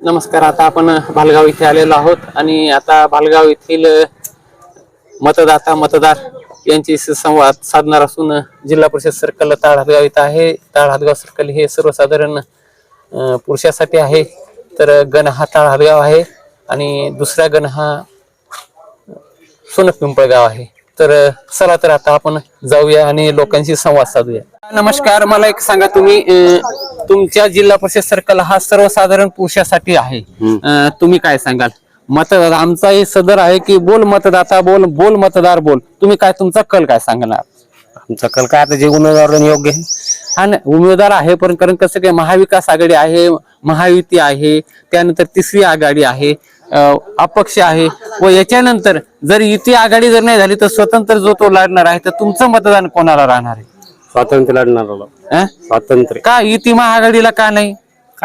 नमस्कार आता आपण भालगाव इथे आलेलो आहोत आणि आता भालगाव येथील मतदाता मतदार यांची संवाद साधणार असून जिल्हा परिषद सर्कल ताळहातगाव इथं आहे. ताळहातगाव सर्कल हे सर्वसाधारण पुरुषासाठी आहे. तर गण हा ताळ हातगाव आहे आणि दुसरा गण हा सोनक पिंपळगाव आहे. तर चला तर आता आपण जाऊया आणि लोकांशी संवाद साधूया. नमस्कार मला एक सांगा तुम्ही तुमच्या जिल्हा परिषद सर्कल हा सर्वसाधारण पुरुषासाठी आहे. तुम्ही काय सांगाल? मतदार आमचा हे सदर आहे की बोल मतदाता बोल बोल मतदार बोल. तुम्ही काय तुमचा कल काय सांगणार? आमचा कल काय आता जे उमेदवार योग्य आहे. आणि उमेदवार आहे पण कारण कसं काय महाविकास आघाडी आहे महायुती आहे त्यानंतर तिसरी आघाडी आहे. अपक्ष आहे व याच्यानंतर जर युती आघाडी जर नाही झाली तर स्वतंत्र जो तो लढणार आहे तर तुमचं मतदान कोणाला राहणार आहे? स्वातंत्र्य लढणारा? स्वातंत्र्य. का युती महाआघाडीला का नाही?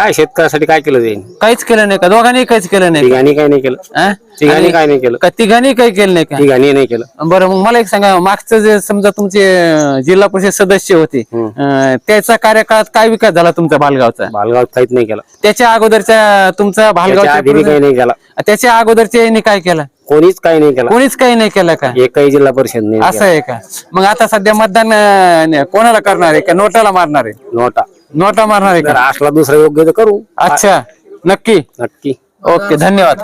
काय शेतकऱ्यासाठी काय केलं जाईल? काहीच केलं नाही का? दोघांनी काहीच केलं नाही तिघांनी काय नाही केलं? तिघांनी काय नाही केलं. का तिघांनी काही केलं नाही का? तिघांनी नाही केलं. बरं मग मला एक सांगा मागचं जे समजा तुमचे अं, जिल्हा परिषद सदस्य होते अं, त्याचा कार्यकाळात काय विकास झाला तुमचा भालगावचा बालगाव काहीच नाही केलं. त्याच्या अगोदरच्या तुमचा त्याच्या काही नाही केला. त्याच्या अगोदरच्या यांनी काय केलं? कोणीच काही नाही केला. कोणीच काही नाही केलं का? एकही जिल्हा परिषद नाही असं आहे का? मग आता सध्या मतदान अं, कोणाला करणार आहे? का नोटाला मारणार आहे? केलं. नोटा. नोटा मारणार आहे जर का असला दुसरा योग्य तर करू. अच्छा नक्की. नक्की. ओके धन्यवाद.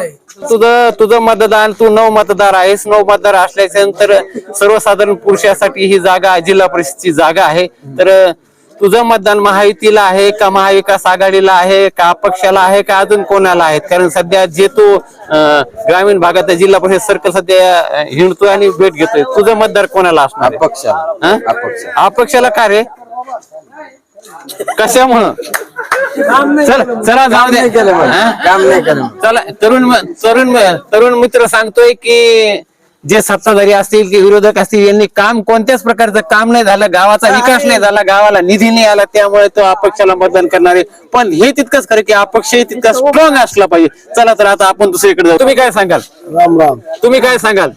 तुझं तुझं मतदान तू नऊ मतदार आहेस. नऊ मतदार असल्याच्या नंतर सर्वसाधारण पुरुषासाठी ही जागा जिल्हा परिषदची जागा आहे. तर तुझं मतदान महायुतीला आहे का महाविकास आघाडीला आहे का अपक्षाला आहे का अजून कोणाला आहे? कारण सध्या जे तू अं, ग्रामीण भागात जिल्हा परिषद सर्कल सध्या हिंडतोय आणि भेट घेतोय. तुझं मतदार कोणाला असणार आहे? हं? अपक्षाला का रे? कशामुळं चल चला जाऊ दे. हं? चला तरुण म- तरुण म- तरुण मित्र सांगतोय की जे सत्ताधारी असतील की विरोधक असतील यांनी काम कोणत्याच प्रकारचं काम नाही झालं गावाचा विकास नाही झाला गावाला निधी नाही आला त्यामुळे तो अपक्षाला मतदान करणार आहे. पण हे तितकंच खरं की अपक्ष तितका स्ट्रॉंग असला पाहिजे. चला तर आता आपण दुसरीकडे जाऊ. तुम्ही काय सांगाल? राम राम. तुम्ही काय सांगाल?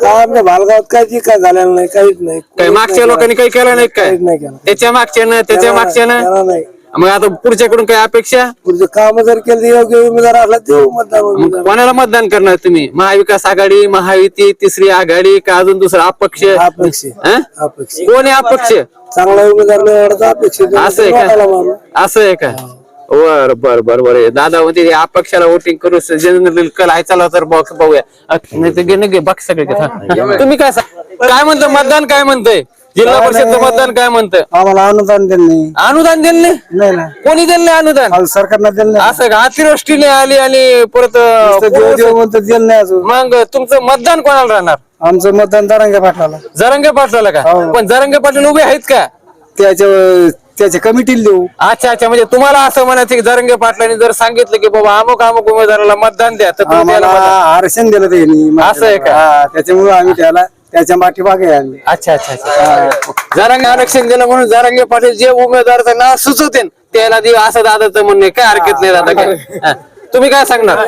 काय आपल्या भालगावात काय जी काय झालेलं नाही काहीच नाही. काय मागच्या लोकांनी काही केलं नाही काय? काहीच नाही केलं. त्याच्या मागच्यानं त्याच्या मागच्यानं केलं नाही. मग आता पुढच्याकडून काय अपेक्षा? पुढचं काम जर केलं तर योग्य उमेदवार असला देऊ मतदान मग उमेदवार. कोणाला मतदान करणार तुम्ही? महाविकास आघाडी महायुती तिसरी आघाडी का अजून दुसरा अपक्ष? हं? अपेक्षित कोण आहे अपक्ष? चांगला उमेदवार निवडायचा अपेक्षित असं आहे. का? असं आहे का? बर बर बर बर दादा म्हणते हे अपक्षाला वोटिंग करू जनरल कल आहे चला तर बॉक्स बघूया. घे ना घे बॉक्स सगळे. तुम्ही काय सांग- काय म्हणतं? मतदान काय म्हणतंय? जिल्हा परिषदचं मतदान काय म्हणतं आम्हाला अनुदान दिलं नाही. अनुदान दिलं नाही? कोणी दिलं नाही अनुदान? सरकारनं दिलं नाही. असं का? अतिवृष्टीने आली आणि परत दिलं नाही अजून. मग तुमचं मतदान कोणाला राहणार? आमचं मतदान दरांगे पाटलाला. जरंगे पाटलाला का? हो. पण जरंगे पाटील उभे आहेत का? त्याच्या त्याच्या कमिटीला देऊ. अच्छा अच्छा. म्हणजे तुम्हाला असं म्हणायचं की जरंगे पाटलांनी जर सांगितलं की बाबा अमुक अमुक उमेदवाराला मतदान द्या तर तुम्ही आम्हाला त्याला मतदान- आरक्षण दिलं त्यांनी. असं आहे का? हा, त्याच्यामुळे आम्ही त्याला त्याच्या पाठीमागे आहे आम्ही अच्छा अच्छा. अच्छा जरंगे आरक्षण दिलं म्हणून जरंगे पाटील जे उमेदवाराचं नाव सुचवते त्याला देऊ असं दादाचं म्हणणे काय हरकत नाही दादा काय? हा. तुम्ही काय सांगणार?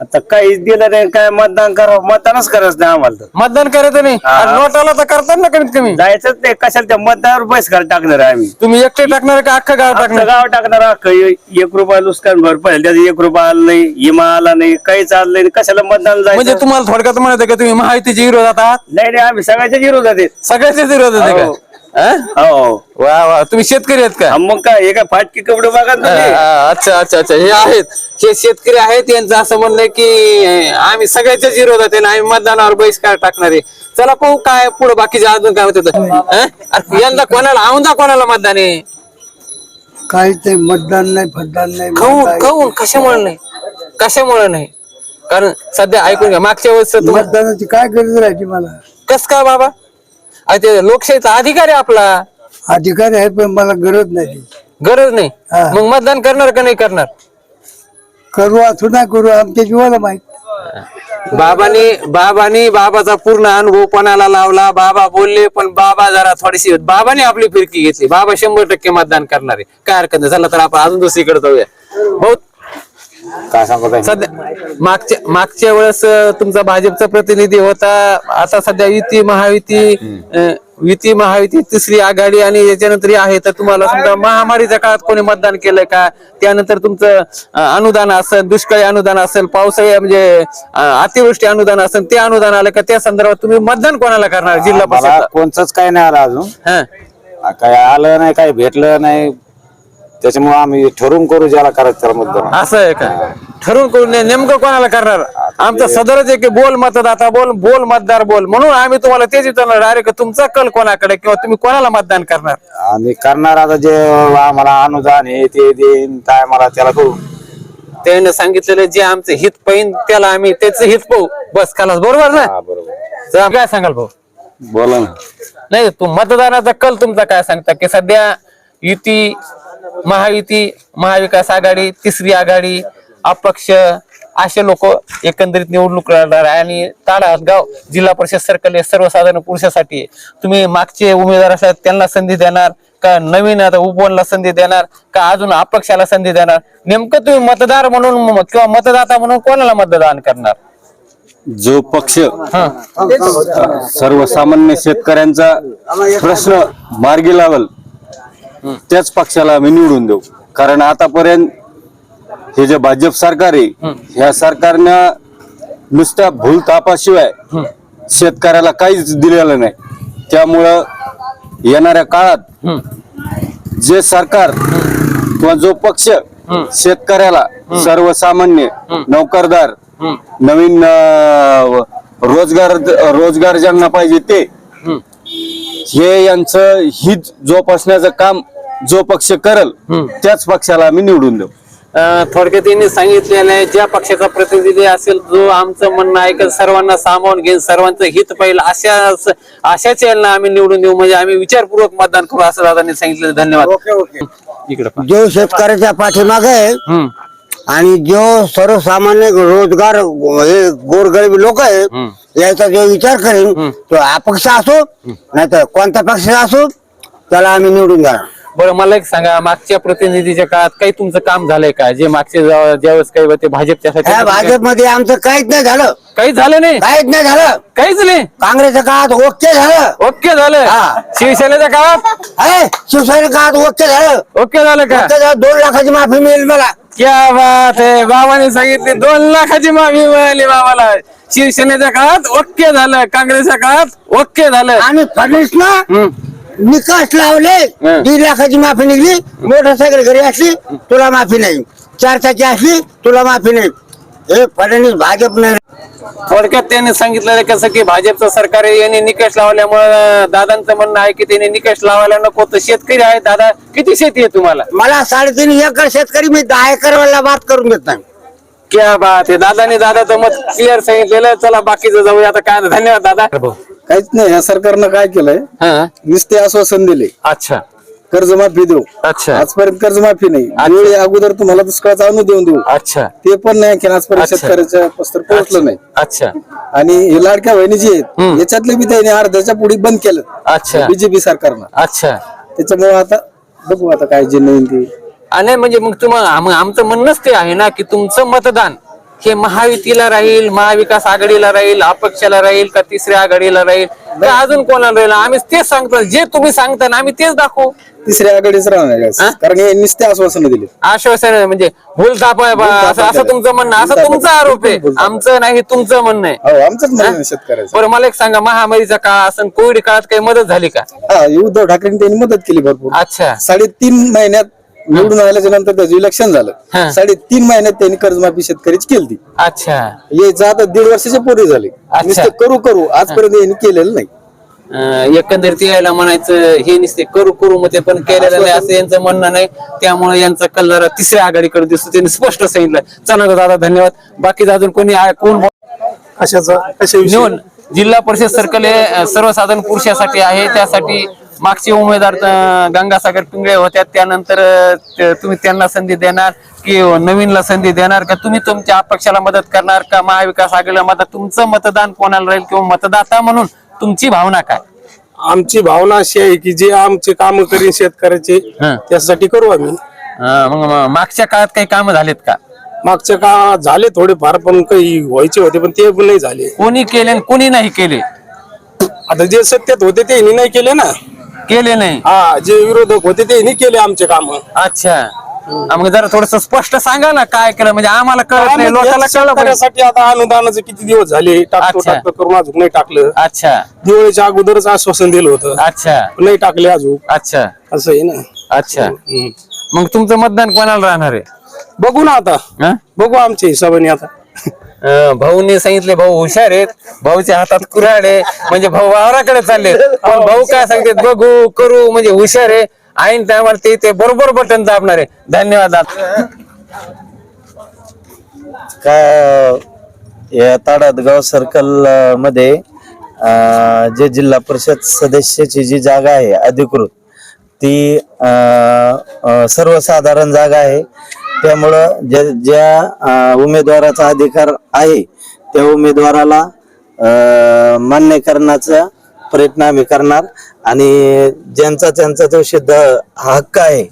आता काहीच दिलं नाही काय मतदान करावं? मतदानच करायचं नाही आम्हाला तर. मतदान करायचं नाही? आणि नोटाला तर करतात ना कमीत कमी. जायचंच नाही. कशाला त्या मतदानावर पैसे घाल टाकणार आहे आम्ही? तुम्ही एकटे टाकणार का अख्खं गाव टाकणार? गाव टाकणार अख्खं ए- एक रुपया नुकसान भरपाई त्याचं एक रुपया आलं नाही इमा आला नाही काही चाललं नाही. कशाला मतदान म्हणजे जायचं तुम्हाला थोडक्यात म्हणायचं का तुम्ही माहितीचे विरोधात आहात? नाही नाही आम्ही सगळ्याच्याच विरोधात आहे सगळ्याचेच विरोधात आहे हो. का? हा? हो? वा वा. तुम्ही शेतकरी आहेत का? हा, मग काय हे काय फाटकी कपडे बघा तुम्ही? हा, अच्छा अच्छा अच्छा. हे आहेत. हे शेतकरी आहेत यांचं असं म्हणणं आहे की आम्ही सगळ्याच्याच विरोधात आहे आणि आम्ही मतदानावर बहिष्कार टाकणार आहे. चला पाहू काय पुढे बाकीचे अजून काय होत यंदा कोणाला औंदा कोणाला मतदान आहे? काहीच नाही मतदान नाही फतदान नाही खाऊन खाऊन कशामुळे नाही? कशामुळे नाही? कारण सध्या ऐकून घ्या मागच्या वेळेस मतदानाची काय गरज राहायची मला? कस काय बाबा? अरे ते लोकशाहीचा अधिकार आहे आपला? अधिकारी आहे पण मला गरज नाही ती. गरज नाही? हा. मग मतदान करणार का नाही करणार? करू असू नाही करू आमच्या जीवाला माहीत. बाबांनी बाबांनी बाबाचा पूर्ण अनुभव पणाला लावला? बाबा बोलले पण बाबा जरा थोडीशी बाबाने आपली फिरकी घेतली. बाबा शंभर टक्के मतदान करणार. आहे काय हरकत नाही चला तर आपण अजून दुसरीकडे जाऊया. बहुत काय सांगत आहे सध्या मागच्या मागच्या वेळेस अं, तुमचा भाजपचा प्रतिनिधी होता. आता सध्या युती महायुती अं, युती महायुती तिसरी आघाडी आणि याच्यानंतर हे आहे. तर तुम्हाला समजा महामारीच्या काळात कोणी मतदान केलंय का? त्यानंतर तुमचं अं, अनुदान असेल दुष्काळी अनुदान असेल पावसाळी म्हणजे अं, अतिवृष्टी अनुदान असेल ते अनुदान आलं का? त्या संदर्भात तुम्ही मतदान कोणाला करणार? जिल्हा मला परिषद कोणचंच काही नाही आलं अजून. काय आलं नाही काही भेटलं नाही त्याच्यामुळे आम्ही ठरवून करू ज्याला करायचं त्याला मतदान असं आहे का? ठरवून करून ने- नेमकं कोणाला करणार? आमचं सदरच आहे की बोल मतदाता बोल बोल मतदार बोल. म्हणून आम्ही तुम्हाला तेच विचारणार डायरेक्ट तुमचा कल कोणाकडे किंवा तुम्ही कोणाला मतदान करणार? आम्ही करणार आता जे आम्हाला अनुदान हे ते देईन काय मला त्याला करू. त्याने सांगितलेलं जे आमचं हित पाहिन त्याला आम्ही त्याचं हित पाहू. बस खालास बरोबर ना? हा बरोबर. तर काय सांगाल भाऊ? बोला ना. नाही तू मतदानाचा कल तुमचा काय सांगता की सध्या युती महायुती महाविकास आघाडी तिसरी आघाडी अपक्ष असे लोक एकंदरीत निवडणूक लढणार आहे. आणि ताडा गाव जिल्हा परिषद सर्कल हे सर्वसाधारण पुरुषासाठी. तुम्ही मागचे उमेदवार असतात त्यांना संधी देणार का नवीन आता उपवनला संधी देणार का अजून अपक्षाला संधी देणार? नेमकं तुम्ही मतदार म्हणून किंवा मतदाता म्हणून कोणाला मतदान करणार? जो पक्ष हा. सर्वसामान्य शेतकऱ्यांचा प्रश्न मार्गी लावल त्याच पक्षाला आम्ही निवडून देऊ. कारण आतापर्यंत हे जे भाजप सरकार आहे ह्या सरकारनं नुसत्या भूलतापाशिवाय शेतकऱ्याला काहीच दिलेलं नाही. त्यामुळं येणाऱ्या काळात जे सरकार किंवा जो पक्ष शेतकऱ्याला सर्वसामान्य नोकरदार नवीन रोजगार रोजगार ज्यांना पाहिजे ते हे यांचं हित जोपासण्याचं काम जो पक्ष करल त्याच पक्षाला आम्ही निवडून देऊ. थोडक्यात त्यांनी सांगितलेलं आहे ज्या पक्षाचा प्रतिनिधी असेल जो आमचं म्हणणं ऐकत सर्वांना सामावून घेईन सर्वांचं हित पाहिजे अशा अशाच यांना आम्ही निवडून देऊ म्हणजे आम्ही विचारपूर्वक मतदान करू असं दादांनी सांगितलं धन्यवाद. इकडे पहा. जो शेतकऱ्याच्या पाठीमागे आहे आणि जो सर्वसामान्य रोजगार हे गोरगरीब लोक आहे याचा जो विचार करेन तो अपक्ष असो नाही तर कोणता पक्ष असो त्याला आम्ही निवडून द्या बरं मला एक सांगा मागच्या प्रतिनिधीच्या काळात काही तुमचं काम झालंय का? जे मागचे ज्यावेळेस काही होते भाजपच्या ह्या भाजपमध्ये आमचं काहीच नाही झालं. काही झालं नाही? काहीच नाही झालं. काहीच नाही? काँग्रेसच्या काळात ओके झालं. ओके झालं? हा. शिवसेनेच्या काळात? आहे शिवसेना काळात ओके झालं. ओके झालं का? दोन लाखाची माफी मिळेल मला. क्या बात आहे बाबाने सांगितले दोन लाखाची माफी मिळाली बाबाला. शिवसेनेच्या काळात ओके झालं काँग्रेसच्या काळात ओके झालं. आणि फडणवीस ना हम्म. निकष लावले. दीड लाखाची माफी निघली मोटरसायकल घरी असली तुला माफी नाही. चार चाकी असली तुला माफी नाही. हे फडणवीस भाजप नाही. थोडक्यात त्यांनी सांगितलेलं कसं की भाजपचं सरकार यांनी निकष लावल्यामुळे दादांचं म्हणणं आहे की त्यांनी निकष लावायला नको. तर शेतकरी आहे दादा किती शेती आहे तुम्हाला? मला साडेतीन एकर शेतकरी मी दहा एकरवाला बात करून देत नाही. क्या बात आहे. दादाने दादाचं मत क्लिअर सांगितलेलं चला बाकीचं जाऊया. आता काय धन्यवाद दादा. काहीच नाही या सरकारनं काय केलंय? हा. नुसते आश्वासन दिले. अच्छा. कर्जमाफी देऊ. अच्छा. आजपर्यंत कर्जमाफी नाही. वेळी अगोदर तुम्हाला दुष्काळाचा आणू देऊन देऊ. अच्छा. ते पण नाही केलं आजपर्यंत अच्छा. शेतकऱ्याच्या पस्तर पोहोचलं नाही. अच्छा. आणि हे लाडक्या बहिणी जी आहेत याच्यातले बी त्यांनी अर्ध्याच्या पुढे बंद केलं. अच्छा. बीजेपी सरकारनं. अच्छा. त्याच्यामुळे आता बघू आता काय जे नवीन ते. आणि म्हणजे मग तुम्हाला आम- आमचं म्हणणंच ते आहे ना की तुमचं मतदान हे महायुतीला राहील महाविकास आघाडीला राहील अपक्षाला राहील का तिसऱ्या आघाडीला राहील का अजून कोणाला राहील? आम्ही तेच सांगतो जे तुम्ही सांगता ना आम्ही तेच दाखवू. तिसऱ्या आघाडीच राहणार आहे. हा? कारण हे नुसते आश्वासन दिले आश्वासन म्हणजे भूल ताप आहे बा, असं असं तुमचं म्हणणं असं तुमचा आरोप आहे. आमचं नाही तुमचं म्हणणं आहे. हो आमचंच म्हणणं आहे शेतकऱ्याचं. बरं मला एक सांगा महामारीचा काळ असं कोविड काळात काही मदत झाली का? हे उद्धव ठाकरेंनी त्यांनी मदत केली भरपूर. अच्छा. साडेतीन महिन्यात निवडून आल्याच्यानंतर त्याचं इलेक्शन हा. झालं साडेतीन महिन्यात त्यांनी कर्जमाफी शेतकरीची केली अच्छा. यायचं आता दीड वर्षाचे पोरी झाले. नुसते करू करू आजपर्यंत यांनी केलेलं नाही. एकंदरीत यायला म्हणायचं हे नुसते करू करू मग ते पण केलेलं नाही असं यांचं म्हणणं नाही. त्यामुळे यांचा कल्लार तिसऱ्या आघाडीकडे दिसतो. त्यांनी स्पष्ट सांगितलं. चला दादा धन्यवाद. बाकी अजून कोणी आहे- कोण? कशाचा? नेऊन जिल्हा परिषद सर्कल हे सर्वसाधारण पुरुषासाठी आहे. त्यासाठी मागचे उमेदवार गंगासागर पिंगळे होत्या त्यानंतर तुम्ही त्यांना संधी देणार की नवीनला संधी देणार का? तुम्ही तुमच्या अपक्षाला मदत करणार का? महाविकास आघाडीला मदत तुमचं मतदान कोणाला राहील किंवा मतदाता म्हणून तुमची भावना काय? आमची भावना अशी आहे की जे आमचे काम करीन शेतकऱ्याचे. त्यासाठी करू आम्ही. मागच्या काळात काही कामं झालेत का? मागच्या का झाले थोडेफार पण काही व्हायचे होते पण ते पण नाही झाले. कोणी केले आणि कोणी नाही केले? आता जे सत्तेत होते ते नाही केले ना. केले नाही? हा जे विरोधक होते ते केले आमचे काम. अच्छा. हा, मग जरा थोडस स्पष्ट सांगा ना काय केलं म्हणजे आम्हाला कळत नाही लोकांना कळलं पाहिजे. शेतकऱ्यासाठी आता अनुदानाचे किती दिवस झाले टाकतो अच्छा. टाकतो करून अजून नाही टाकलं. अच्छा. दिवाळीच्या अगोदरच आश्वासन दिलं होतं. अच्छा. नाही टाकले अजून. अच्छा. असं आहे ना. अच्छा. हम्म. मग तुमचं मतदान कोणाला राहणार आहे? बघू ना आता. हा? बघू आमच्या हिशोबाने आता. भाऊने सांगितले भाऊ हुशार आहेत भाऊच्या हातात कुऱ्हाड आहे म्हणजे भाऊ वावराकडे चालले पण भाऊ काय सांगतात बघू करू म्हणजे हुशार आहे. ऐन टायमाला ते ते बरोबर बटन दाबणार आहे. धन्यवाद. का या ताडदगाव सर्कल अ, मध्ये अ, जे जिल्हा परिषद सदस्याची जी जागा आहे अधिकृत ती सर्वसाधारण जागा आहे. त्यामुळं ज्या ज्या उमेदवाराचा अधिकार आहे त्या उमेदवाराला मान्य करण्याचा प्रयत्न आम्ही करणार. आणि ज्यांचा त्यांचा जो सिद्ध हक्क आहे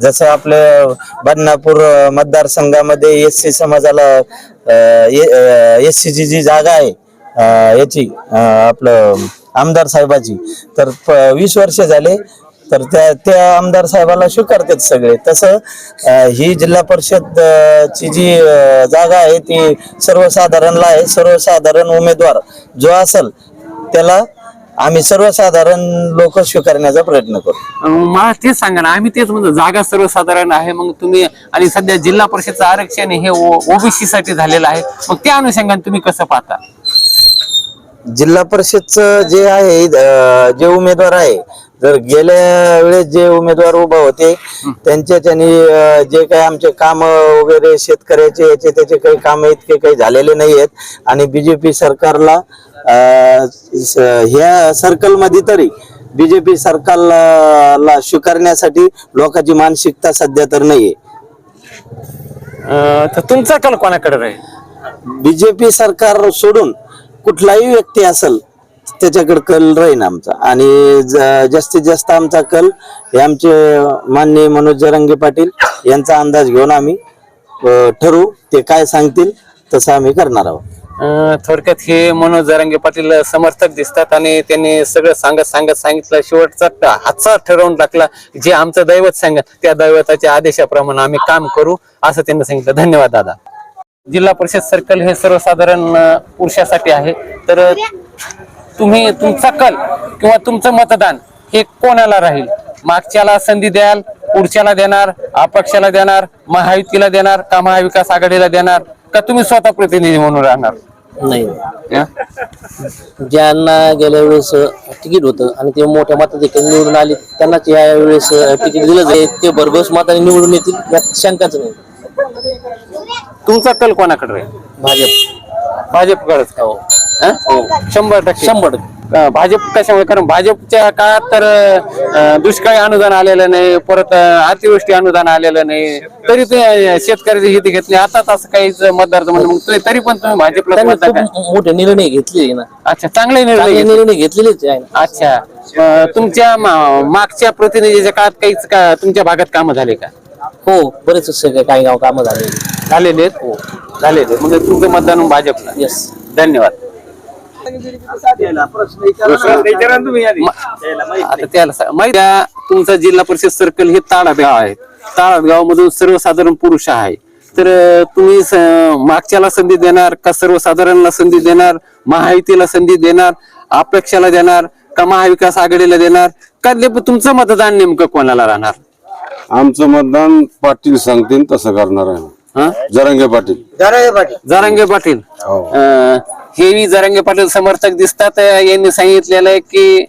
जसं आपलं बदनापूर मतदारसंघामध्ये एस सी समाजाला एस सीची जी जागा आहे याची आपलं आमदार साहेबाची तर प- वीस वर्ष झाले तर त्या त्या आमदार साहेबाला स्वीकारतात सगळे. तसं ही जिल्हा परिषद ची जी जागा आहे ती सर्वसाधारणला आहे. सर्वसाधारण उमेदवार जो असेल त्याला आम्ही सर्वसाधारण लोक स्वीकारण्याचा प्रयत्न करू. मला तेच सांगा ना आम्ही तेच म्हणतो जागा सर्वसाधारण आहे. मग तुम्ही आणि सध्या जिल्हा परिषदचं आरक्षण हे ओबीसी साठी झालेलं आहे. मग त्या अनुषंगाने तुम्ही कसं पाहता? जिल्हा परिषदचं जे आहे जे उमेदवार आहे जर गेल्या वेळेस जे उमेदवार उभा होते त्यांच्या त्यांनी जे काही आमचे काम वगैरे शेतकऱ्याचे याचे त्याचे काही काम इतके काही झालेले नाही आहेत आणि बीजेपी सरकारला ह्या सर्कलमध्ये तरी बीजेपी सरकारला स्वीकारण्यासाठी लोकांची मानसिकता सध्या तर नाहीये. अं, तर तुमचा कल कोणाकडे राहील? बीजेपी सरकार सोडून कुठलाही व्यक्ती असेल त्याच्याकडे कल राहीन आमचा. आणि जास्तीत जास्त आमचा कल हे आमचे माननीय मनोज जरंगे पाटील यांचा अंदाज घेऊन आम्ही ठरवू ते काय सांगतील तसं आम्ही करणार आहोत. अं, थोडक्यात हे मनोज जरांगे पाटील समर्थक दिसतात आणि त्यांनी सगळं सांगत सांगत सांगितलं शेवटचा ट- हातचा ठरवून टाकला जे आमचं दैवत सांगत त्या दैवताच्या आदेशाप्रमाणे आम्ही काम करू असं त्यांनी सांगितलं. धन्यवाद दादा. जिल्हा परिषद सर्कल हे सर्वसाधारण अं, पुरुषासाठी आहे. तर तुम्ही तुमचा कल किंवा तुमचं मतदान हे कोणाला राहील? मागच्याला संधी द्याल पुढच्याला देणार अपक्षाला देणार महायुतीला देणार का महाविकास आघाडीला देणार का तुम्ही स्वतः प्रतिनिधी म्हणून राहणार? नाही? ज्यांना गेल्या वेळेस तिकीट होतं आणि ते मोठ्या मताधिकारी निवडून आले त्यांनाच या वेळेस तिकीट दिलं जाईल. ते भरघोस मताने निवडून येतील यात शंकाच नाही. तुमचा कल कोणाकडे राहील? भाजप. भाजपकडेच का हो? हं? शंभर टक्के. शंभर टक्के. अं, भाजप कशामुळे? कारण भाजपच्या काळात तर अं, दुष्काळी अनुदान आलेलं नाही परत अं, अतिवृष्टी अनुदान आलेलं नाही. तरी ते अं, शेतकऱ्याचे हित घेतले. आता असं काहीच मतदार म्हणजे मग ते- तरी पण तुम्ही भाजपला त्यांनी मतदान करा. खूप मोठे निर्णय घेतले ना. अच्छा चांगले निर्णय चांगले घेतले. निर्णय घेतलेलेच आहे ना. अच्छा. अं, तुमच्या मा- मागच्या प्रतिनिधीच्या काळात काहीच का तुमच्या भागात कामं झाले का? हो बरेच सगळे काही गाव कामं झाले. झालेले आहेत? हो. झालेले आहेत. मग तुमचं मतदान भाजपला. येस धन्यवाद विचारा ना तुम्ही आधी. आता त्याला सा- माहिती आहे, तुमचं जिल्हा परिषद सर्कल हे ताळात गाव आहे. ताळात गावामधून सर्वसाधारण पुरुष आहे. तर तुम्ही स- मागच्याला संधी देणार का सर्वसाधारणला संधी देणार? महायुतीला संधी देणार? अपेक्षाला देणार? का महाविकास आघाडीला देणार? का तुमचं मतदान नेमकं कोणाला राहणार? आमचं मतदान पाटील सांगतील तसं करणार आहे. हा? जरंगे पाटील. जरांगे पाटील. हो. अं, हेही जरांगे पाटील समर्थक दिसतात. अं, यांनी सांगितलेलं आहे की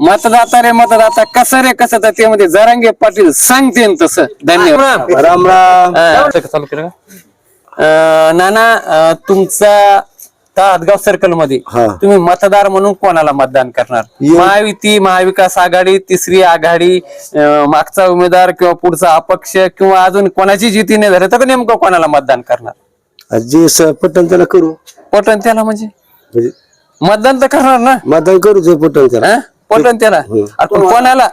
मतदाता रे मतदाता कसं रे कसं तर ते मध्ये जरांगे पाटील सांगते तसं. धन्यवाद. राम राम. का? अं, नाना अं, तुमचा तातगाव सर्कलमध्ये. हा. तुम्ही मतदार म्हणून कोणाला मतदान करणार? महायुती महाविकास आघाडी तिसरी आघाडी अं, मागचा उमेदवार किंवा पुढचा अपक्ष किंवा अजून कोणाची युती नाही झाली तर नेमकं कोणाला मतदान करणार? जे स- पटन त्याला करू. पटन त्याला म्हणजे? म्हणजे मतदान तर करणार ना? मतदान करू जे पटन त्याला. हं? पटन त्याला? अरे पण कोणाला?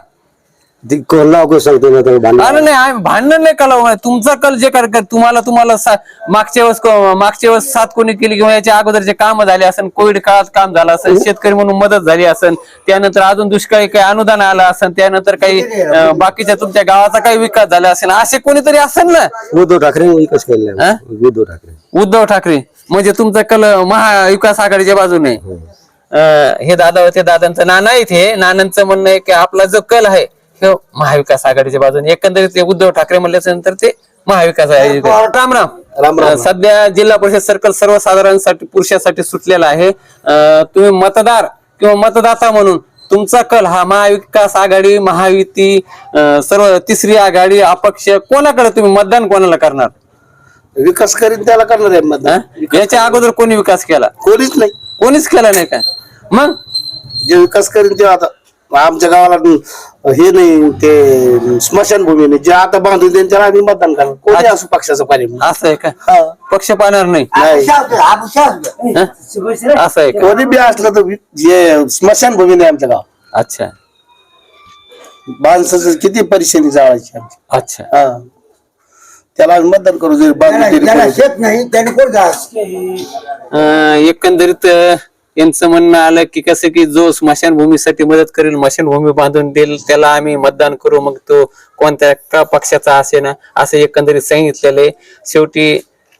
ती कोण लावू सांगते ना तर भांडण? अरे नाही आम्ही भांडण नाही कला तुमचा कल जे कर कर- तुम्हाला तुम्हाला सा- मागच्या वेळेस को- मागच्या वेळेस सात कोणी केली किंवा याच्या अगोदरचे काम झाले असेल कोविड काळात काम झालं असेल शेतकरी म्हणून मदत झाली असेल त्यानंतर अजून दुष्काळी काही अनुदान आलं असेल त्यानंतर काही अं, बाकीच्या तुमच्या गावाचा काही विकास झाला असेल असे कोणीतरी असेल ना? उद्धव ठाकरे विकास केलेला? आहे. उद्धव ठाकरे. उद्धव ठाकरे. म्हणजे तुमचा कल महाविकास आघाडीच्या बाजूने. अं, हे दादा होते दादांचं नाना इथे. नानांचं म्हणणं आहे की आपला जो कल आहे तो महाविकास आघाडीच्या बाजूने. एकंदरीत ते उद्धव ठाकरे म्हणल्याच्या नंतर ते महाविकास आघाडी राम राम अं, सध्या जिल्हा परिषद सर्कल सर्वसाधारणसाठी पुरुषासाठी सुटलेला आहे. तुम्ही मतदार किंवा मतदाता म्हणून तुमचा कल हा महाविकास आघाडी महायुती सर्व तिसरी आघाडी अपक्ष कोणाकडे तुम्ही मतदान कोणाला करणार? विकास करीन त्याला करणार आहे मतदान? याच्या अगोदर कोणी विकास केला? कोणीच नाही. कोणीच केला नाही का मग? जे विकास करीन ते आता आमच्या गावाला हे नाही ते स्मशानभूमी नाही जे आता बांधून त्यांच्याला आम्ही मतदान करणार. कोणी असो पक्षाचं पाणी. असं आहे का? पक्ष पाहणार नाही? असं आहे का? कोणी बी असलं तर जे स्मशानभूमी नाही आमच्या गावात अच्छा. माणसाचं किती परेशानी जाळायची आमची. अच्छा. हा. त्याला आम्ही मतदान करू जरी बांधून त्याला दिली त्याला कोणी. शेत नाही त्याने कोण जा अं, एकंदरीत अं, यांचं म्हणणं आलं की कसं की जो स्मशानभूमीसाठी मदत करेल स्मशानभूमी बांधून देईल त्याला आम्ही मतदान करू. मग तो कोणत्या का पक्षाचा असे ना असं एकंदरीत सांगितलेलं आहे. शेवटी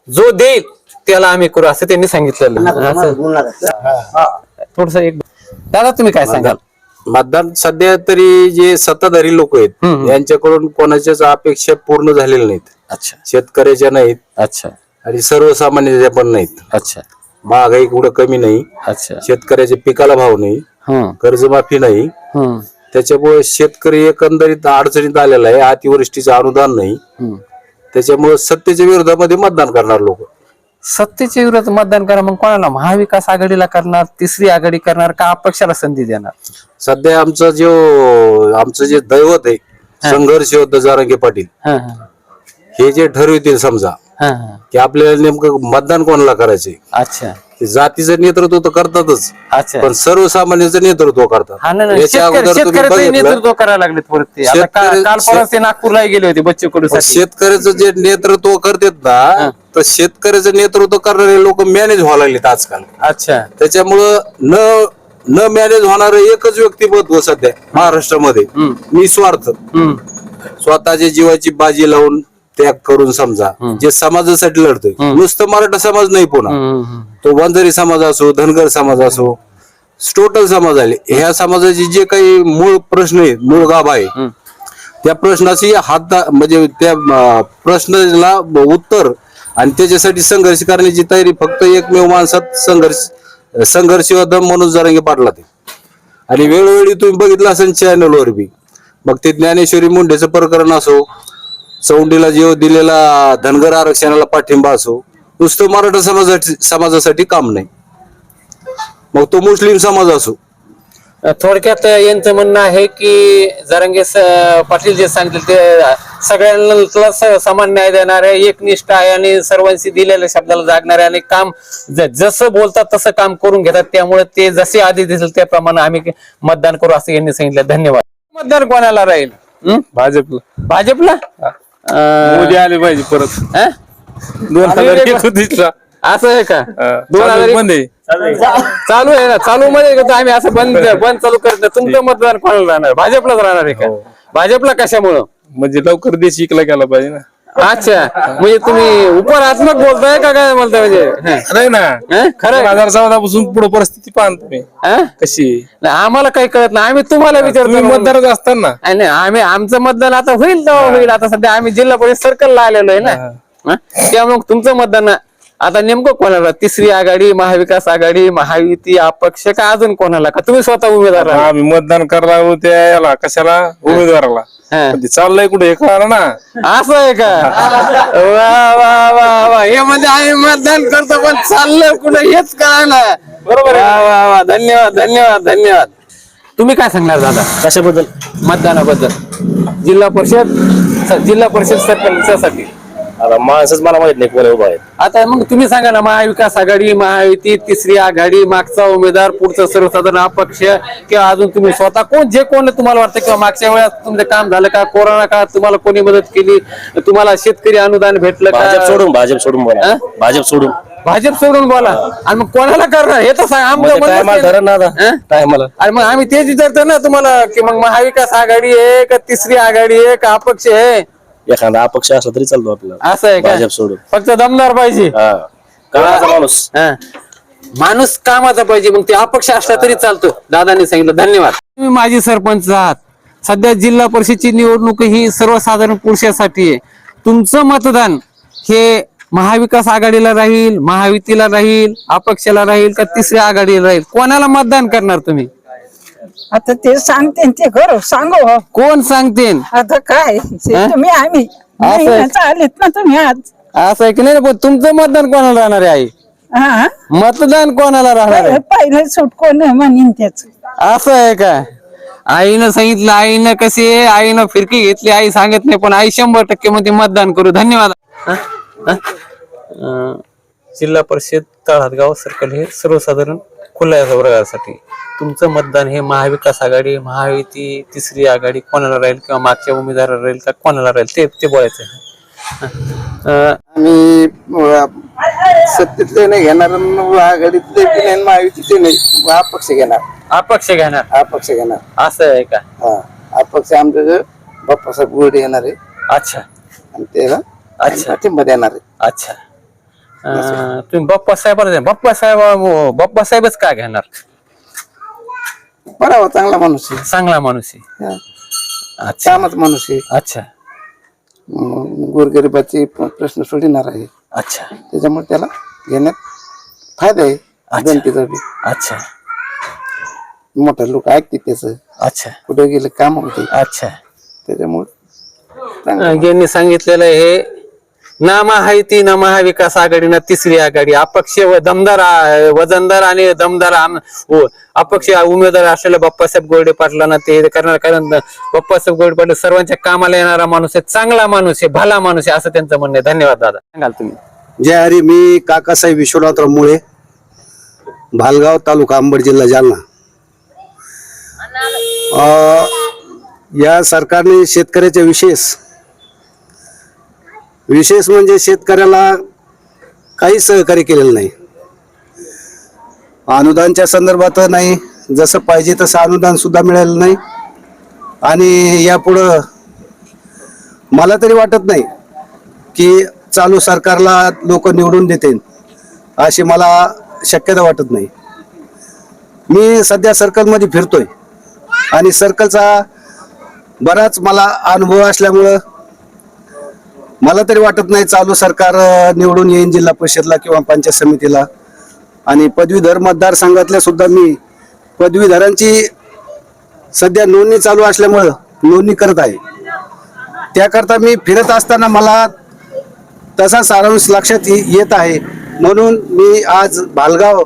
जो देईल त्याला आम्ही करू असं त्यांनी सांगितलेलं थोडस एक दादा तुम्ही काय सांगाल? मतदान सध्या तरी जे सत्ताधारी लोक आहेत यांच्याकडून कोणाच्याच अपेक्षा पूर्ण झालेल्या नाहीत. अच्छा. शेतकऱ्याच्या नाहीत. अच्छा. आणि सर्वसामान्याच्या पण नाहीत. अच्छा. महागाई कुठं कमी नाही. अच्छा. शेतकऱ्याच्या पिकाला भाव नाही. कर्जमाफी नाही. त्याच्यामुळे शेतकरी एकंदरीत अडचणीत आलेला आहे. अतिवृष्टीचं अनुदान नाही. त्याच्यामुळे सत्तेच्या विरोधामध्ये मतदान करणार लोक. सत्तेच्या विरोधात मतदान करा. मग कोणाला? महाविकास आघाडीला करणार तिसरी आघाडी करणार का अपक्षाला संधी देणार? सध्या आमचं जो आमचं जे दैवत आहे संघर्ष योद्धा जारंगे पाटील. हा, हा, हे जे ठरवतील समजा हा, हा. की आपल्याला नेमकं मतदान कोणाला करायचंय? अच्छा. जातीचं नेतृत्व तर करतातच अच्छा. पण सर्वसामान्याचं नेतृत्व हा करतात ना ना. याच्या शेतकरी- अगोदर तुम्ही शेतकऱ्याचं बघितलं? नेतृत्व करायला लागलेत परत ते. आता का- शेतकरी- काल परवाच ते नागपूरला गेले होते बच्चू कडू शेतकऱ्याचं जे नेतृत्व करतात ना तर शेतकऱ्याचं नेतृत्व करणारे लोक मॅनेज व्हायला लागलेत आजकाल. अच्छा. त्याच्यामुळं न न मॅनेज होणार एकच व्यक्तिमत्व सध्या महाराष्ट्रामध्ये निस्वार्थ हम्म. स्वतःच्या जीवाची बाजी लावून त्याग करून समजा जे समाजासाठी लढतोय. नुसतं मराठा समाज नाही पुन्हा. तो वंजारी समाज असो धनगर समाज असो टोटल समाज आले ह्या समाजाचे जे काही मूळ प्रश्न आहेत मूळ गाभ आहे त्या प्रश्नाची हात म्हणजे त्या प्रश्नाला उत्तर आणि त्याच्यासाठी संघर्ष करण्याची तयारी फक्त एकमेव माणसात संघर्ष संघर्ष योद्धा म्हणून जरांगे पाडला ते आणि वेळोवेळी तुम्ही बघितलं असेल चॅनलवर बी मग ते ज्ञानेश्वरी मुंडेचं प्रकरण असो चौंडीला जीव दिलेला धनगर आरक्षणाला पाठिंबा असो नुसतं मराठा समाजासाठी समाजासाठी काम नाही. मग तो मुस्लिम समाज असो. थोडक्यात यांचं म्हणणं आहे की जरंगे पाटील जे सांगतील ते सगळ्यांना स- समान न्याय देणारे एकनिष्ठ आहे आणि सर्वांशी दिलेल्या शब्दाला जागणारे आणि काम ज- जसं बोलतात तसं काम करून घेतात. त्यामुळे ते जसे आधी दिसेल त्याप्रमाणे आम्ही मतदान करू असं यांनी सांगितलं. धन्यवाद. मतदान कोणाला राहील? हं? भाजपला. भाजपला? मोदी आले पाहिजे परत. हं? दोन हजार एकोणतीसला असं आहे का? दोन हजार एक- बंद आहे. चालू आहे ना? चालू मध्ये का आम्ही असं बंद बंद चालू करत नाही? तुमचं मतदान कोणाला राहणार? भाजपलाच राहणार आहे का? भाजपला कशामुळं? म्हणजे लवकर देश इकला गेला पाहिजे ना. अच्छा म्हणजे तुम्ही उपरात्मक बोलताय का काय बोलताय म्हणजे हं? नाही ना हं? खरं आहे? हजार चौदा पासून पुढे परिस्थिती पाहन तुम्ही हं? कशी? नाही, आम्हाला काही कळत नाही आम्ही तुम्हाला तुम्ही विचारतो मतदारच असताना नाही, आम्ही आमचं मतदान आता होईल तेव्हा होईल आता सध्या आम्ही जिल्हा परिषद सर्कलला आलेलो आहे ना हं? त्यामुळे तुमचं मतदान आता नेमकं कोणाला? तिसरी आघाडी महाविकास आघाडी महायुती अपक्ष का अजून कोणाला? का तुम्ही स्वतः उमेदवार? आम्ही मतदान करायला त्या याला कशाला? उमेदवाराला. हं. पण ते चाललंय कुठे? हे कळालं ना. असं आहे का? वा वा वा वा. हे म्हणजे आम्ही मतदान करतो पण चाललं कुठं? हेच ना बरोबर वा वा वा. धन्यवाद धन्यवाद धन्यवाद. तुम्ही काय सांगणार दादा? कशाबद्दल? मतदानाबद्दल. जिल्हा परिषद स- जिल्हा परिषद सरपंचासाठी. आता माणसंच मला माहीत नाही कोण उभा आहे. आता मग तुम्ही सांगा ना महाविकास आघाडी महायुती तिसरी आघाडी मागचा उमेदवार पुढचं सर्वसाधारण अपक्ष किंवा अजून तुम्ही स्वतः कोण जे कोण तुम्हाला वाटतं किंवा मागच्या वेळेस तुमचं काम झालं का? कोरोना काळात तुम्हाला कोणी मदत केली? तुम्हाला शेतकरी अनुदान भेटलं भाजप का सोडून भाजप सोडून बोला. हा? भाजप सोडून. भाजप सोडून बोला. आणि मग कोणाला करणार? हे तर सांग आमचं म्हणणं टायमाला ते- धरा ना आता? टायमाला आणि मग आम्ही तेच विचारतो ना तुम्हाला की मग महाविकास आघाडी आहे का तिसरी आघाडी आहे का अपक्ष आहे? एखादा अपक्ष असला तरी चालतो आपल्याला असं आहे का? भाजप सोडून. फक्त दमदार पाहिजे. हा. कामाचा माणूस. हा. माणूस कामाचा पाहिजे मग ते अपक्ष असला तरी चालतो. दादांनी सांगितलं धन्यवाद. तुम्ही माजी सरपंच आहात. सध्या जिल्हा परिषदची निवडणूक ही सर्वसाधारण पुरुषासाठी आहे. तुमचं मतदान हे महाविकास आघाडीला राहील महायुतीला राहील अपक्षाला राहील का तिसऱ्या आघाडीला राहील? कोणाला मतदान करणार तुम्ही? आता ते सांगते ते खरं सांगू. हो. कोण सांगतेन? आता काय? ते हा? तुम्ही आम्ही. महिन्याचं आलेत ना तुम्ही आज. असं आहे की नाही पण तुमचं मतदान कोणाला राहणार आहे आई? हा? मतदान कोणाला राहणार आहे? पहिलं सुट कोण म्हणीन त्याच. असं आहे का? आईनं सांगितलं आईनं कशी आहे? आईनं फिरकी घेतली आई सांगत नाही पण आई शंभर टक्के मध्ये मतदान करू धन्यवाद. हं? हं? अं, जिल्हा परिषद तळहातगाव सर्कल हे सर्वसाधारण खुल्या वर्गासाठी तुमचं मतदान हे महाविकास आघाडी महायुती तिसरी आघाडी कोणाला राहील किंवा मागच्या उमेदवाराला राहील का कोणाला राहील ते ते बोलायचं आहे. आम्ही सत्तेतले नाही घेणार आघाडीतले बी नाही महायुतीचे नाही. अपक्ष घेणार. अपक्ष घेणार. अपक्ष घेणार. असं आहे का? हा अपक्ष आमचं बाप्पासाहेब गोडे येणार आहे. अच्छा. आणि त्याला अच्छा. पाठिंबा देणार आहे. अच्छा. अं, तुम्ही बाप्पा साहेबाला बाप्पा साहेब बाप्पा साहेबच का घेणार? बरावा चांगला माणूस आहे. चांगला माणूस आहे. हा. अच्छा. कामच माणूस आहे. अच्छा. अं, गोरगरिबाचे प- प्रश्न सोडणार आहे. अच्छा. त्याच्यामुळे त्याला घेण्यात फायदा आहे. जनतेचा बी. अच्छा. मोठे लोक ऐकतात त्याचं. अच्छा. कुठे गेले काम होते. अच्छा. त्याच्यामुळे यांनी सांगितलेलं हे ना महायुती ना महाविकास आघाडी ना तिसरी आघाडी. अपक्ष व दमदार वजनदार आणि दमदार आम- व अपक्ष उमेदवार असलेल्या बाप्पासाहेब गोरडे पाटलांना ते करणार. कारण बाप्पासाहेब गोरडे पाटील सर्वांच्या कामाला येणारा माणूस आहे चांगला माणूस आहे भला माणूस आहे असं त्यांचं म्हणणं आहे. धन्यवाद दादा. सांगाल तुम्ही. जय हरी मी काकासाहेब विश्वनाथराव मुळे भालगाव तालुका अंबड जिल्हा जालना. अ, या सरकारने शेतकऱ्याच्या विशेष विशेष म्हणजे शेतकऱ्याला काही सहकार्य केलेलं नाही. अनुदानच्या संदर्भात नाही. जसं पाहिजे तसं अनुदान सुद्धा मिळालं नाही. आणि यापुढं मला तरी वाटत नाही की चालू सरकारला लोक निवडून देतील अशी मला शक्यता वाटत नाही. मी सध्या सर्कलमध्ये फिरतोय आणि सर्कलचा बराच मला अनुभव असल्यामुळं मला तरी वाटत नाही चालू सरकार निवडून येईन जिल्हा परिषदला किंवा पंचायत समितीला. आणि पदवीधर मतदारसंघातल्या सुद्धा मी पदवीधरांची सध्या नोंदणी चालू असल्यामुळं नोंदणी करत आहे. त्याकरता मी फिरत असताना मला तसा सारांश लक्षात येत आहे. म्हणून मी आज भालगाव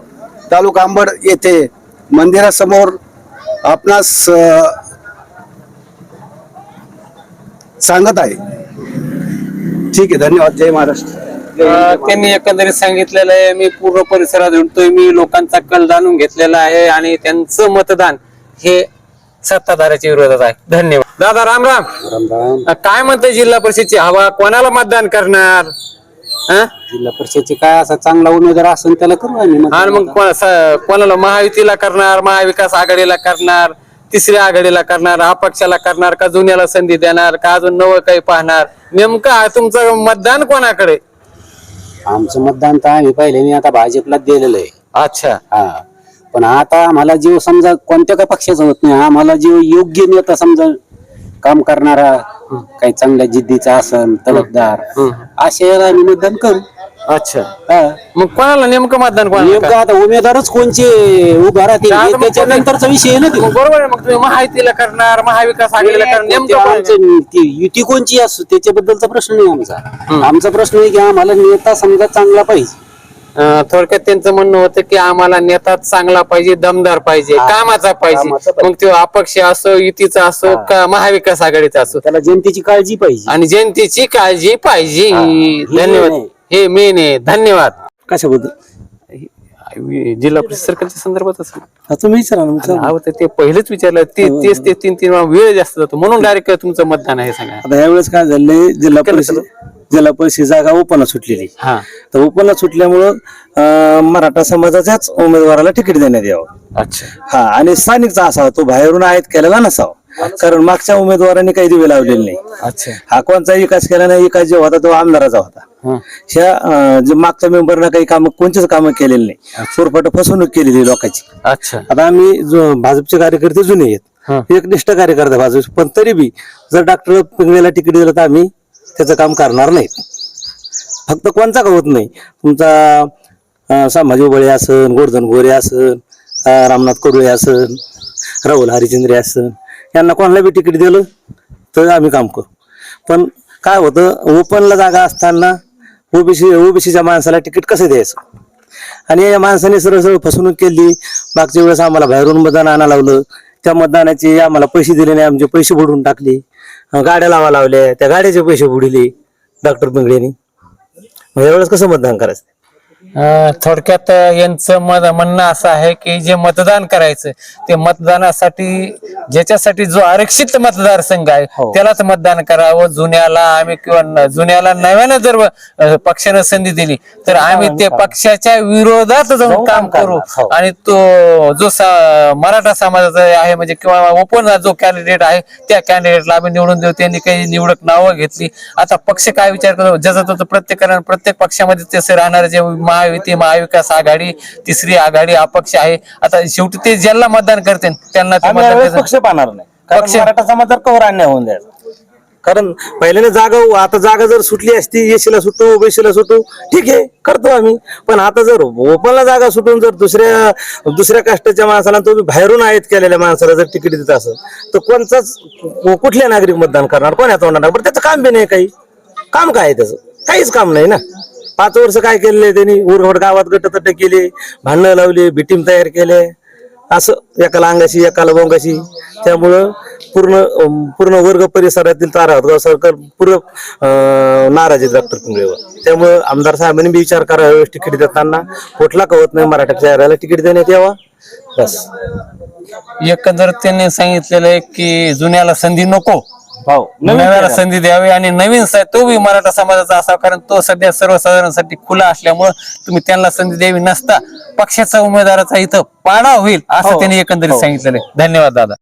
तालुका आंबड येथे मंदिरासमोर आपणास सांगत आहे. ठीक आहे धन्यवाद. जय महाराष्ट्र. अं, त्यांनी एकंदरीत सांगितलेलं आहे मी पूर्ण परिसरात हिंडतोय मी लोकांचा कल जाणून घेतलेला आहे आणि त्यांचं मतदान हे सत्ताधाऱ्याच्या विरोधात आहे. धन्यवाद. दादा राम राम. अं, काय म्हणते जिल्हा परिषदची हवा? कोणाला मतदान करणार? हं? जिल्हा परिषदचे काय असा चांगला उमेदवार असेल त्याला करू आम्ही आणि मग स- कोणाला महायुतीला करणार महाविकास आघाडीला करणार? तिसऱ्या आघाडीला करणार अपक्षाला करणार का जुन्याला संधी देणार का अजून नवं काही पाहणार? नेमकं तुमचं मतदान कोणाकडे? आमचं मतदान तर आम्ही पहिल्याने आता भाजपला दिलेलं आहे. अच्छा. हा. पण आता आम्हाला जीव समजा कोणत्या का पक्षाचा होत नाही आम्हाला जीव योग्य नेता समजा काम करणारा काही चांगल्या जिद्दीचा असन तलबदार असे आम्ही मतदान करू. अच्छा. हा. मग कोणाला नेमकं मतदान कोणाला नेमकं आता उमेदवारच कोणचे उभा राहतील? हे त्याच्यानंतरचा विषय आहे ना ते. मग बरोबर आहे मग तुम्ही महायुतीला करणार महाविकास आघाडीला करणार ते नेमकं कोणाला? आमचं ती युती कोणची असो त्याच्याबद्दलचा प्रश्न नाही आमचा. आमचा प्रश्न आहे की आम्हाला नेता समजा चांगला पाहिजे. अं, थोडक्यात त्यांचं म्हणणं होतं की आम्हाला नेता चांगला पाहिजे दमदार पाहिजे कामाचा पाहिजे. कामाचा पाहिजे. मग तो अपक्ष असो युतीचा असो का महाविकास आघाडीचा असो. त्याला जनतेची काळजी पाहिजे. आणि जनतेची काळजी पाहिजे. धन्यवाद. हे मेन आहे धन्यवाद. कशाबद्दल? जिल्हा परिषद सरकारच्या संदर्भातच तुम्ही विचारा ना अहो तर ते पहिलेच विचारलं ते तेच ते तीन तीन वेळा वेळ जास्त जातो. म्हणून डायरेक्ट तुमचं मतदान आहे सांगा आता यावेळेस काय झालंय जिल्हा परिषद जिल्हा परिषद जागा ओपन सुटलेली. हा. तर ओपन सुटल्यामुळं अं, मराठा समाजाच्याच उमेदवाराला तिकीट देण्यात यावं. अच्छा. हा आणि स्थानिकचा असावा तो बाहेरून आयात केलेला नसावा. कारण मागच्या उमेदवारांनी काही दिवे लावलेले नाही. अच्छा. हा कोणचा विकास केला नाही विकास जो होता तो आमदाराचा होता. हा. ह्या जे मागच्या मेंबरना काही काम कोणतेच कामं केलेली नाही. सुरपाट फसवणूक केलेली लोकांची. अच्छा. आता आम्ही जो भाजपचे कार्यकर्ते जुने आहेत एकनिष्ठ कार्यकर्ते भाजप पण तरी बी जर डॉक्टर पिंगळेला तिकीट दिलं तर आम्ही त्याचं काम करणार नाही. फक्त कोणचा का होत नाही. तुमचा संभाजी बळे असन गोवर्धन गोरे असन रामनाथ कोडळे असन राहुल हरिचंद्रे असन यांना कोणाला बी तिकीट दिलं तर आम्ही काम करू. पण काय होतं ओपनला जागा असताना ओबीसी ओबीसीच्या माणसाला तिकीट कसं द्यायचं? आणि या माणसाने सरळ सरळ फसवणूक केली. मागच्या वेळेस आम्हाला बाहेरून मतदान आणा लावलं. त्या मतदानाचे आम्हाला पैसे दिले नाही. आमचे पैसे बुडवून टाकले. गाड्या लावा लावल्या. त्या गाड्याचे पैसे बुडिले. डॉक्टर पिंगळेने. एवढंच यावेळेस कसं मतदान करायचं? अं, थोडक्यात यांचं मत म्हणणं असं आहे की जे मतदान करायचं ते मतदानासाठी ज्याच्यासाठी जो आरक्षित मतदारसंघ आहे त्यालाच मतदान करावं. जुन्याला आम्ही किंवा न- जुन्याला नव्यानं जर अं, पक्षानं संधी दिली तर आम्ही ते पक्षाच्या विरोधात जाऊन काम करू. आणि तो जो सा- मराठा समाजाचा आहे म्हणजे किंवा ओपन जो कॅन्डिडेट आहे त्या कॅन्डिडेटला आम्ही निवडून देऊ. त्यांनी काही निवडक नावं घेतली. आता पक्ष काय विचार करतो? ज्याचा तो प्रत्येकानं प्रत्येक पक्षामध्ये तसे राहणारे जे महायुती महाविकास आघाडी तिसरी आघाडी अपक्ष आहे. आता शेवटी ते ज्यांना मतदान करते त्यांना ते आम्ही मतदान यावेळेस करतील. पक्ष पाहणार नाही. कारण पक्ष- मराठा समाज जर कवर अन्याय होऊन द्यायचा कारण पहिल्याने जागा आता जागा जर सुटली असती एसीला सुटू ओबीसीला सुटू ठीक आहे करतो आम्ही. पण आता जर ओपनला जागा सुटून जर दुसऱ्या दुसऱ्या कास्टच्या माणसाला तुम्ही बाहेरून आयात केलेल्या माणसाला जर तिकीट देत असेल तर कोणचाच कुठले नागरिक मतदान करणार कोण तोंडाणार बरं त्याचं काम बी नाही काही. काम काय आहे त्याचं? काहीच काम नाही ना. पाच वर्ष काय केले त्यांनी? उरघोड गावात गटतट केले भांडणं लावली भिटीम तयार केले. असं एकाला अंगाशी एकाला बोंगाशी. त्यामुळं पूर्ण पूर्ण वर्ग परिसरातील तारा सरकार पूर्ण नाराज आहे डॉक्टर कुंबळेवर. त्यामुळं आमदार साहेबांनी बी विचार करावा तिकीट देताना. कुठला कवत नाही मराठा चेहऱ्याला तिकीट देण्यात यावा? बस. एकंदर त्यांनी सांगितलेलं आहे की जुन्याला संधी नको. हो नव्याला संधी द्यावी आणि नवीन तो बी मराठा समाजाचा असावा कारण तो सध्या सर्वसाधारणसाठी खुला असल्यामुळे तुम्ही त्यांना संधी द्यावी नसता. पक्षाचा उमेदवाराचा इथं पाडा होईल असं त्यांनी एकंदरीत सांगितलेलं आहे. धन्यवाद दादा.